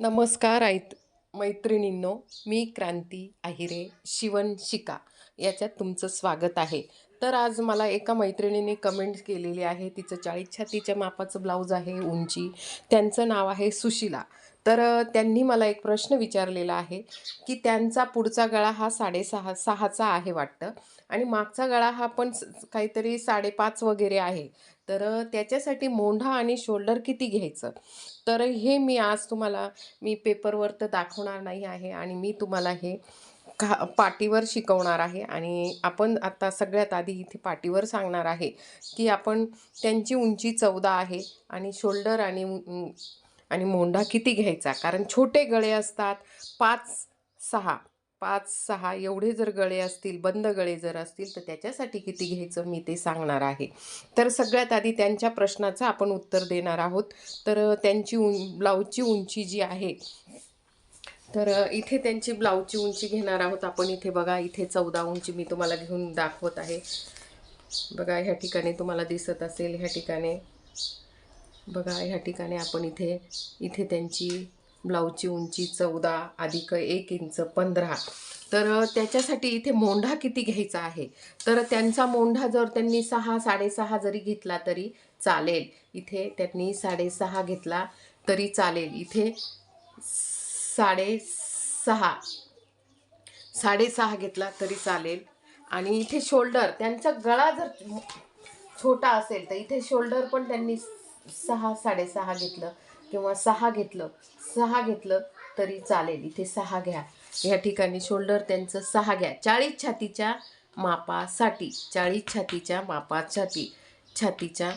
नमस्कार ऐत मैत्रिणींनो मी क्रांती आहिरे शिवण शिका याच्यात तुमचं स्वागत आहे. तर आज मला एका मैत्रिणीने कमेंट केलेली आहे. तिचं चाळीस छातीच्या मापाचं ब्लाऊज आहे उंची. त्यांचं नाव आहे सुशिला. तर त्यांनी मला एक प्रश्न विचारलेला आहे की त्यांचा पुढचा गळा हा साडेसहा सहाचा आहे वाटतं. आणि मागचा गळा हा पण काहीतरी साडेपाच वगैरे आहे. तर त्याच्यासाठी मोंढा आणि शोल्डर किती घ्यायचं? तर हे मी आज तुम्हाला मी पेपरवर तर दाखवणार नाही आहे आणि मी तुम्हाला हे खा पाटीवर शिकवणार आहे आणि आपण आता सगळ्यात आधी इथे पाटीवर सांगणार आहे की आपण त्यांची उंची चौदा आहे आणि शोल्डर आणि आणि मोंढा किती घ्यायचा? कारण छोटे गळे असतात पाच सहा. पाच सहा एवढे जर गळे असतील बंद गळे जर असतील तर त्याच्यासाठी किती घ्यायचं मी ते सांगणार आहे. तर सगळ्यात आधी त्यांच्या प्रश्नाचं आपण उत्तर देणार आहोत. तर त्यांची उं ब्लाऊजची उंची जी आहे तर इथे त्यांची ब्लाऊजची उंची घेणार आहोत आपण. इथे बघा इथे चौदा उंची मी तुम्हाला घेऊन दाखवत आहे. बघा ह्या ठिकाणी तुम्हाला दिसत असेल ह्या ठिकाणी. बघा ह्या ठिकाणी आपण इथे इथे त्यांची ब्लाऊजची उंची चौदा अधिक एक इंच पंधरा. तर त्याच्यासाठी इथे मोंढा किती घ्यायचा आहे? तर त्यांचा मोंढा जर त्यांनी सहा साडेसहा जरी घेतला तरी चालेल. इथे त्यांनी साडेसहा घेतला तरी चालेल. इथे साडेसहा साडेसहा घेतला तरी चालेल. आणि इथे शोल्डर त्यांचा गळा जर छोटा असेल तर इथे शोल्डर पण त्यांनी सहा साडेसहा घेतलं. किंवा सहा घेतलं सहा घेतलं तरी चालेल. इथे सहा घ्या. या ठिकाणी शोल्डर त्यांचं सहा घ्या. चाळीस छातीच्या मापासाठी चाळीस छातीच्या मापासाठी छातीच्या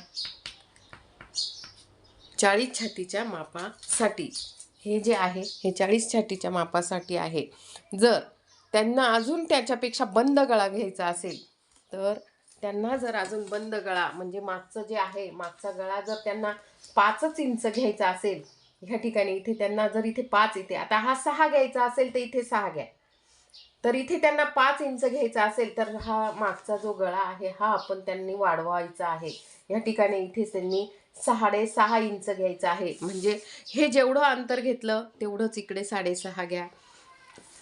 चाळीस छातीच्या मापासाठी. हे जे आहे हे चाळीस छातीच्या मापासाठी आहे. जर त्यांना अजून त्याच्यापेक्षा बंद गळा घ्यायचा असेल तर त्यांना जर अजून बंद गळा म्हणजे मागचं जे आहे मागचा गळा जर त्यांना पाचच इंच घ्यायचा असेल ह्या ठिकाणी इथे त्यांना जर इथे पाच इथे आता हा सहा घ्यायचा असेल तर इथे सहा घ्या. तर इथे त्यांना पाच इंच घ्यायचा असेल तर हा मागचा जो गळा आहे हा आपण त्यांनी वाढवायचा आहे. या ठिकाणी इथे त्यांनी साडेसहा इंच घ्यायचं आहे. म्हणजे हे जेवढं अंतर घेतलं तेवढंच इकडे साडेसहा घ्या.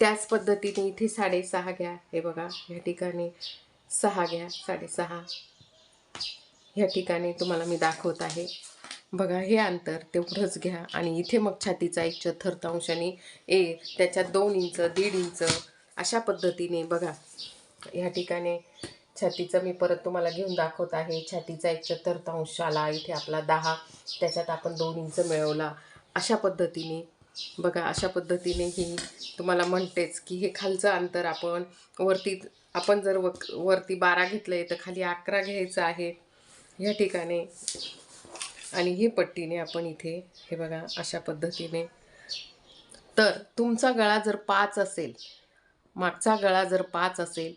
त्याच पद्धतीने इथे साडेसहा घ्या. हे बघा या ठिकाणी सहा घ्या साडेसहा ह्या ठिकाणी तुम्हाला मी दाखवत आहे. बघा हे अंतर तेवढंच घ्या. आणि इथे मग छातीचा एक चतुर्थांशाने ए त्याच्यात दोन इंच दीड इंच अशा पद्धतीने बघा. ह्या ठिकाणी छातीचं मी परत तुम्हाला घेऊन दाखवत आहे. छातीचा एक चतुर्थांश आला इथे आपला दहा त्याच्यात आपण दोन इंच मिळवला. अशा पद्धतीने बघा अशा पद्धतीने ही तुम्हाला म्हणतेच की हे खालचं अंतर आपण वरती आपण जर व वरती बारा घेतलं आहे तर खाली अकरा घ्यायचं आहे. या ठिकाणी आणि ही पट्टीने आपण इथे हे बघा अशा पद्धतीने. तर तुमचा गळा जर पाच असेल मागचा गळा जर पाच असेल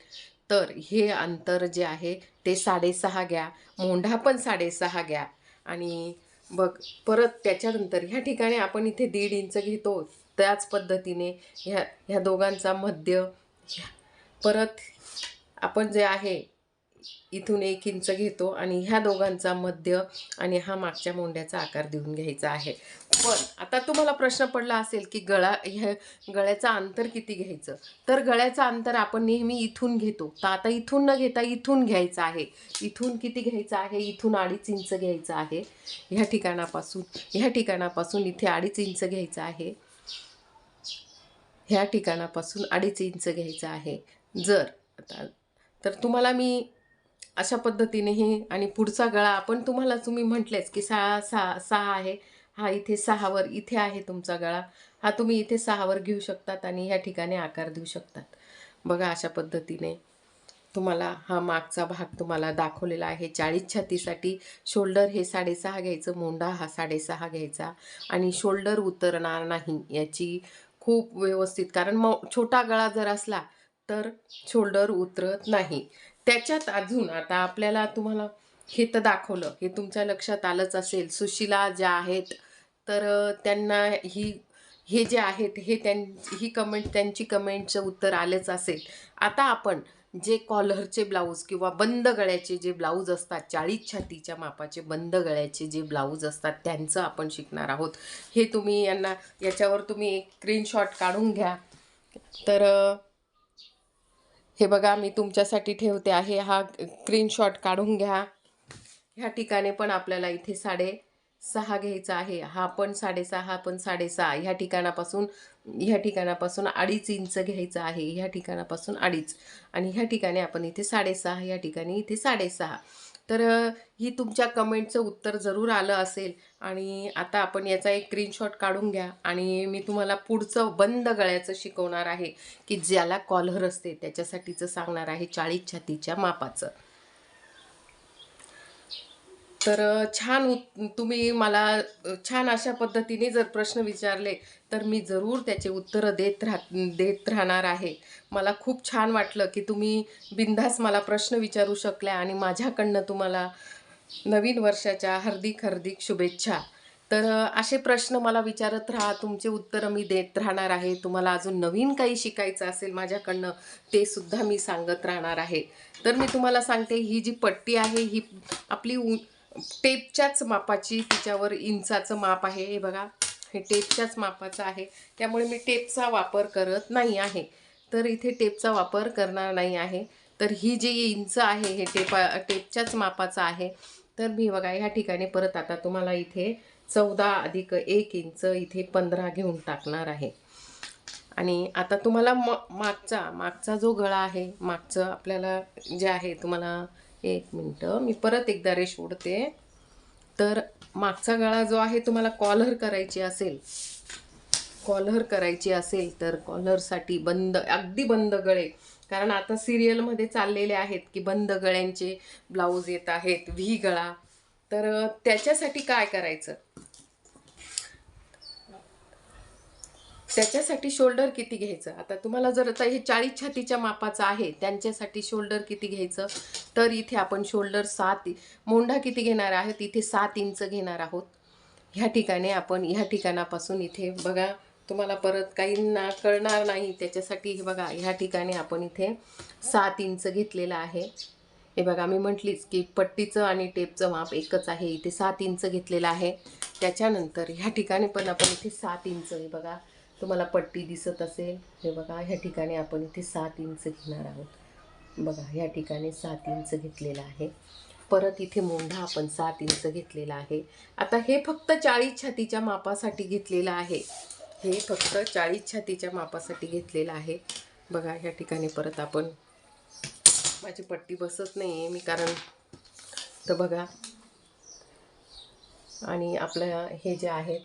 तर हे अंतर जे आहे ते साडेसहा घ्या. मोंढा पण साडेसहा घ्या. आणि बघ परत त्याच्यानंतर ह्या ठिकाणी आपण इथे दीड इंच घेतो. त्याच पद्धतीने ह्या ह्या दोघांचा मध्य परत आपण जे आहे इथून एक इंच घेतो आणि ह्या दोघांचा मध्य आणि हा मागच्या मोंड्याचा आकार देऊन घ्यायचा आहे. पण आता तुम्हाला प्रश्न पडला असेल की गळा ह्या गळ्याचं अंतर किती घ्यायचं? तर गळ्याचं अंतर आपण नेहमी इथून घेतो. तर आता इथून न घेता इथून घ्यायचं आहे. इथून किती घ्यायचं आहे? इथून अडीच इंच घ्यायचं आहे. ह्या ठिकाणापासून ह्या ठिकाणापासून इथे अडीच इंच घ्यायचं आहे. ह्या ठिकाणापासून अडीच इंच घ्यायचं आहे. जर आता तर तुम्हाला मी अशा पद्धतीने हे आणि पुढचा गळा आपण तुम्हाला तुम्ही म्हटलेच की सहा सहा सहा आहे. हा इथे सहावर इथे आहे तुमचा गळा. हा तुम्ही इथे सहावर घेऊ शकतात आणि ह्या ठिकाणी आकार देऊ शकतात. बघा अशा पद्धतीने तुम्हाला हा मागचा भाग तुम्हाला दाखवलेला आहे. चाळीस छातीसाठी शोल्डर हे साडेसहा घ्यायचं मोंडा हा साडेसहा घ्यायचा आणि शोल्डर उतरणार नाही याची खूप व्यवस्थित कारण मग छोटा गळा जर असला तर शोल्डर उतरत नाही. त्याच्यात अजून आता आपल्याला तुम्हाला हे तर दाखवलं हे तुमच्या लक्षात आलंच असेल. सुशिला ज्या आहेत तर त्यांना ही हे जे आहेत हे त्यां ही कमेंट त्यांची कमेंटचं उत्तर आलेच असेल. आता आपण जे कॉलरचे ब्लाऊज किंवा बंद गळ्याचे जे ब्लाऊज असतात चाळीस छातीच्या मापाचे बंद गळ्याचे जे ब्लाऊज असतात त्यांचं आपण शिकणार आहोत. हे तुम्ही यांना याच्यावर तुम्ही एक स्क्रीनशॉट काढून घ्या. तर हे बघा मी तुमच्यासाठी ठेवते आहे हा स्क्रीनशॉट काढून घ्या. ह्या ठिकाणी पण आपल्याला इथे साडे सहा घ्यायचा आहे. हा पण साडेसहा पण साडेसहा ह्या ठिकाणापासून ह्या ठिकाणापासून अडीच इंच घ्यायचं आहे. ह्या ठिकाणापासून अडीच. आणि ह्या ठिकाणी आपण इथे साडेसहा ह्या ठिकाणी इथे साडेसहा तर ही तुमच्या कमेंटचं उत्तर जरूर आलं असेल आणि आता आपण याचा एक स्क्रीनशॉट काढून घ्या आणि मी तुम्हाला पुढचं बंद गळ्याचं शिकवणार आहे की ज्याला कॉलर असते त्याच्यासाठीचं सांगणार आहे चाळीस छातीच्या मापाचं. तर छान उत तुम्ही मला छान अशा पद्धतीने जर प्रश्न विचारले तर मी जरूर त्याचे उत्तरं देत राह देत राहणार आहे. मला खूप छान वाटलं की तुम्ही बिनधास मला प्रश्न विचारू शकल्या आणि माझ्याकडनं तुम्हाला नवीन वर्षाच्या हार्दिक हार्दिक शुभेच्छा. तर असे प्रश्न मला विचारत राहा तुमचे उत्तरं मी देत राहणार आहे. तुम्हाला अजून नवीन काही शिकायचं असेल माझ्याकडनं ते सुद्धा मी सांगत राहणार आहे. तर मी तुम्हाला सांगते ही जी पट्टी आहे ही आपली उ टेपच्याच मापाची तिच्यावर इंचाचं माप आहे. हे बघा हे टेपच्याच मापाचं आहे. त्यामुळे मी टेपचा वापर करत नाही आहे. तर इथे टेपचा वापर करणार नाही आहे. तर ही जी इंच आहे हे टेपा टेपच्याच मापाचं आहे. तर मी बघा ह्या ठिकाणी परत आता तुम्हाला इथे चौदा अधिक एक इंच इथे पंधरा घेऊन टाकणार आहे. आणि आता तुम्हाला म मागचा मागचा जो गळा आहे मागचं आपल्याला जे आहे तुम्हाला एक मिनटं मी परत एकदा रेश ओढते. तर मागचा गळा जो आहे तुम्हाला कॉलर करायची असेल कॉलर करायची असेल तर कॉलरसाठी बंद अगदी बंद गळे. कारण आता सिरियलमध्ये चाललेले आहेत की बंद गळ्यांचे ब्लाऊज येत आहेत व्ही गळा. तर त्याच्यासाठी काय करायचं? त्याच्यासाठी शोल्डर किती घ्यायचं? आता तुम्हाला जर आता हे चाळीस छातीच्या मापाचं आहे त्यांच्यासाठी शोल्डर किती घ्यायचं? तर इथे आपण शोल्डर सात मोंढा किती घेणार आहोत? इथे सात इंच घेणार आहोत. ह्या ठिकाणी आपण ह्या ठिकाणापासून इथे बघा तुम्हाला परत काहींना कळणार नाही. त्याच्यासाठी हे बघा ह्या ठिकाणी आपण इथे सात इंच घेतलेलं आहे. हे बघा मी म्हटलीच की पट्टीचं आणि टेपचं माप एकच आहे. इथे सात इंच घेतलेलं आहे. त्याच्यानंतर ह्या ठिकाणी पण आपण इथे सात इंच हे बघा तुम्हाला पट्टी दिसत असेल. हे बघा ह्या ठिकाणी आपण इथे सात इंच घेणार आहोत. बघा ह्या ठिकाणी सात इंच घेतलेलं आहे. परत इथे मोंढा आपण सात इंच घेतलेला आहे. आता हे फक्त चाळीस छातीच्या मापासाठी घेतलेलं आहे. हे फक्त चाळीस छातीच्या मापासाठी घेतलेलं आहे. बघा ह्या ठिकाणी परत आपण माझी पट्टी बसत नाही आहे मी कारण तर बघा. आणि आपलं हे जे आहे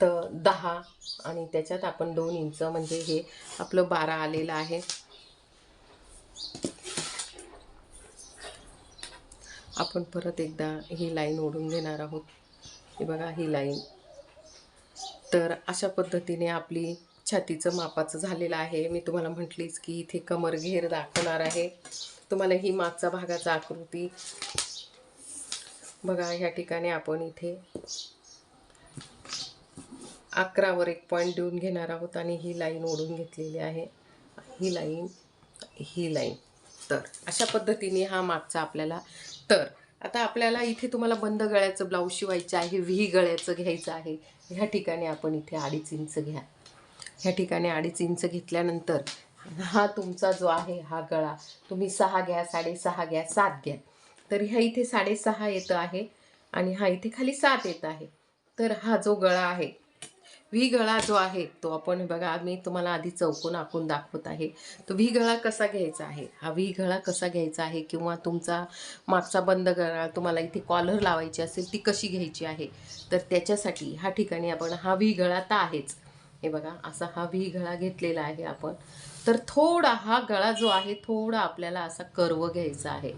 तर दहा आणि त्याच्यात आपण दोन इंच म्हणजे हे आपलं बारा आलेलं आहे. आपण परत एकदा ही लाईन ओढून घेणार आहोत. हे बघा ही लाईन. तर अशा पद्धतीने आपली छातीचं मापाचं झालेलं आहे. मी तुम्हाला म्हटलीच की इथे कमर घेर दाखवणार आहे. तुम्हाला ही मागचा भागाचा आकृती बघा ह्या ठिकाणी आपण इथे अकरावर एक पॉईंट देऊन घेणार आहोत आणि ही लाईन ओढून घेतलेली आहे. ही लाईन ही लाईन. तर अशा पद्धतीने हा मागचा आपल्याला तर आता आपल्याला इथे तुम्हाला बंद गळ्याचं ब्लाऊज शिवायचं आहे व्ही गळ्याचं घ्यायचं आहे. ह्या ठिकाणी आपण इथे अडीच इंच घ्या. ह्या ठिकाणी अडीच इंच घेतल्यानंतर हा तुमचा जो आहे हा गळा तुम्ही सहा घ्या साडेसहा घ्या सात घ्या. तर ह्या इथे साडेसहा येतं आहे आणि हा इथे खाली सात येत आहे. तर हा जो गळा आहे व्ही गळा जो आहे तो आपण बघा मी तुम्हाला आधी चौकोन आखून दाखवत आहे. तो व्ही गळा कसा घ्यायचा आहे? हा व्ही गळा कसा घ्यायचा आहे किंवा तुमचा मागचा बंद गळा तुम्हाला इथे कॉलर लावायची असेल ती कशी घ्यायची आहे? तर त्याच्यासाठी ह्या ठिकाणी आपण हा व्ही गळा तर आहेच. हे बघा असा हा व्ही गळा घेतलेला आहे आपण. तर थोडा हा गळा जो आहे थोडा आपल्याला असा कर्व घ्यायचा आहे.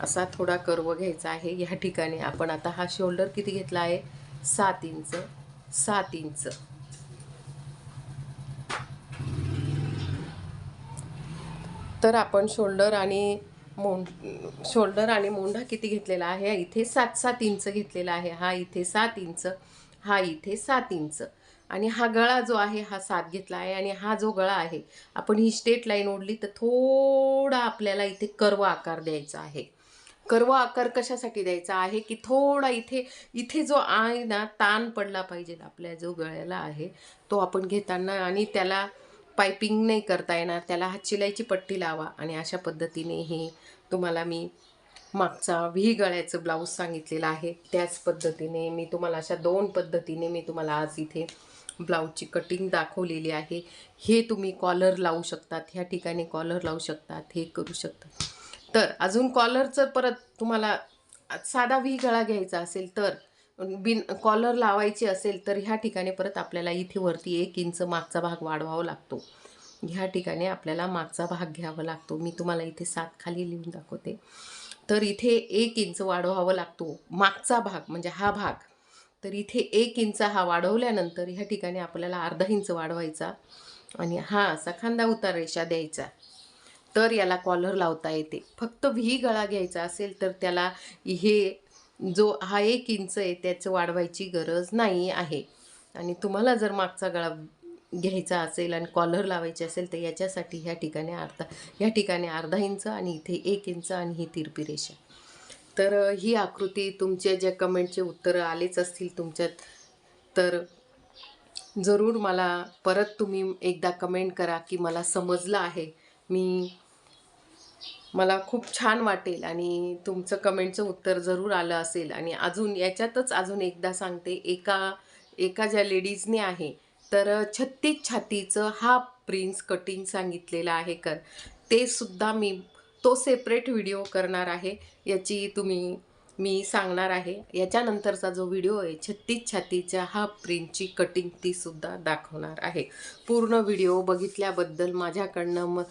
असा थोडा कर्व घ्यायचा आहे. ह्या ठिकाणी आपण आता हा शोल्डर किती घेतला आहे? सात इंच. सात इंच. तर आपण शोल्डर आणि मोंड शोल्डर आणि मोंढा किती घेतलेला आहे? इथे सात सात इंच घेतलेला आहे. हा इथे सात इंच हा इथे सात इंच. आणि हा गळा जो आहे हा सात घेतला आहे आणि हा जो गळा आहे आपण ही स्टेट लाईन ओढली तर थोडा आपल्याला इथे कर्व आकार द्यायचा आहे. कर्व आकार कशासाठी द्यायचा आहे की थोडा इथे इथे जो आहे ना ताण पडला पाहिजे आपल्या जो गळ्याला आहे तो आपण घेताना आणि त्याला पायपिंग नाही करता येणार त्याला हा चिलाईची पट्टी लावा आणि अशा पद्धतीने हे तुम्हाला मी मागचा व्ही गळ्याचं ब्लाऊज सांगितलेलं आहे. त्याच पद्धतीने मी तुम्हाला अशा दोन पद्धतीने मी तुम्हाला आज इथे ब्लाऊजची कटिंग दाखवलेली आहे. हे तुम्ही कॉलर लावू शकतात ह्या ठिकाणी कॉलर लावू शकतात हे करू शकतात. तर अजून कॉलरचं परत तुम्हाला साधा व्ही गळा घ्यायचा असेल तर बिन कॉलर लावायची असेल तर ह्या ठिकाणी परत आपल्याला इथे वरती एक इंच मागचा भाग वाढवावा लागतो. ह्या ठिकाणी आपल्याला मागचा भाग घ्यावा लागतो. मी तुम्हाला इथे सात खाली लिहून दाखवते. तर इथे एक इंच वाढवावा लागतो. मागचा भाग म्हणजे हा भाग. तर इथे एक इंच हा वाढवल्यानंतर ह्या ठिकाणी आपल्याला अर्धा इंच वाढवायचा आणि हा असा खांदा उतार रेषा द्यायचा. तर याला कॉलर लावता येते. फक्त व्ही गळा घ्यायचा असेल तर त्याला हे जो हा एक इंच आहे त्याचं वाढवायची गरज नाही आहे. आणि तुम्हाला जर मागचा गळा घ्यायचा असेल आणि कॉलर लावायची असेल तर याच्यासाठी ह्या ठिकाणी अर्धा ह्या ठिकाणी अर्धा इंच आणि इथे एक इंच आणि ही तिरपी रेषा. तर ही आकृती तुमच्या ज्या कमेंटचे उत्तरं आलेच असतील तुमच्यात तर जरूर मला परत तुम्ही एकदा कमेंट करा की मला समजलं आहे. मी मला खूप छान वाटेल आणि तुमचं कमेंटचं उत्तर जरूर आलं असेल. आणि अजून याच्यातच अजून एकदा सांगते एका एका ज्या लेडीजने आहे तर छत्तीस छातीचं हा प्रिन्स कटिंग सांगितलेलं आहे कर. ते सुद्धा मी तो सेपरेट व्हिडिओ करणार आहे याची तुम्ही मी सांगणार आहे. याच्यानंतरचा जो व्हिडिओ आहे छत्तीस छातीच्या हा प्रिंटची कटिंग तीसुद्धा दाखवणार आहे. पूर्ण व्हिडिओ बघितल्याबद्दल माझ्याकडनं मग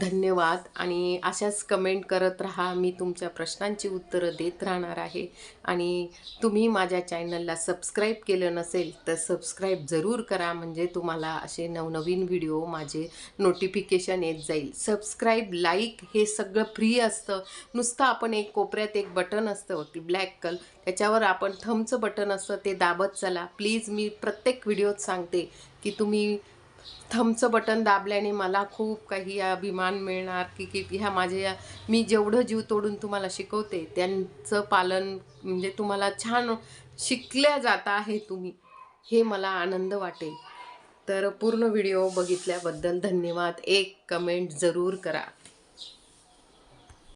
धन्यवाद आणि अशाच कमेंट करत राहा. मी तुमच्या प्रश्नांची उत्तरं देत राहणार आहे. आणि तुम्ही माझ्या चॅनलला सबस्क्राईब केलं नसेल तर सबस्क्राईब जरूर करा. म्हणजे तुम्हाला असे नवनवीन व्हिडिओ माझे नोटिफिकेशन येत जाईल. सबस्क्राईब लाईक हे सगळं फ्री असतं. नुसतं आपण एक कोपऱ्यात एक बटन असतं ब्लॅक कल त्याच्यावर आपण थमचं बटन असतं ते दाबत चला. प्लीज मी प्रत्येक व्हिडिओत सांगते की तुम्ही थमचं बटन दाबल्याने मला खूप काही अभिमान मिळणार की की ह्या माझ्या मी जेवढं जीव तोडून तुम्हाला शिकवते त्यांचं पालन म्हणजे तुम्हाला छान शिकल्या जात आहे तुम्ही हे मला आनंद वाटेल. तर पूर्ण व्हिडिओ बघितल्याबद्दल धन्यवाद. एक कमेंट जरूर करा.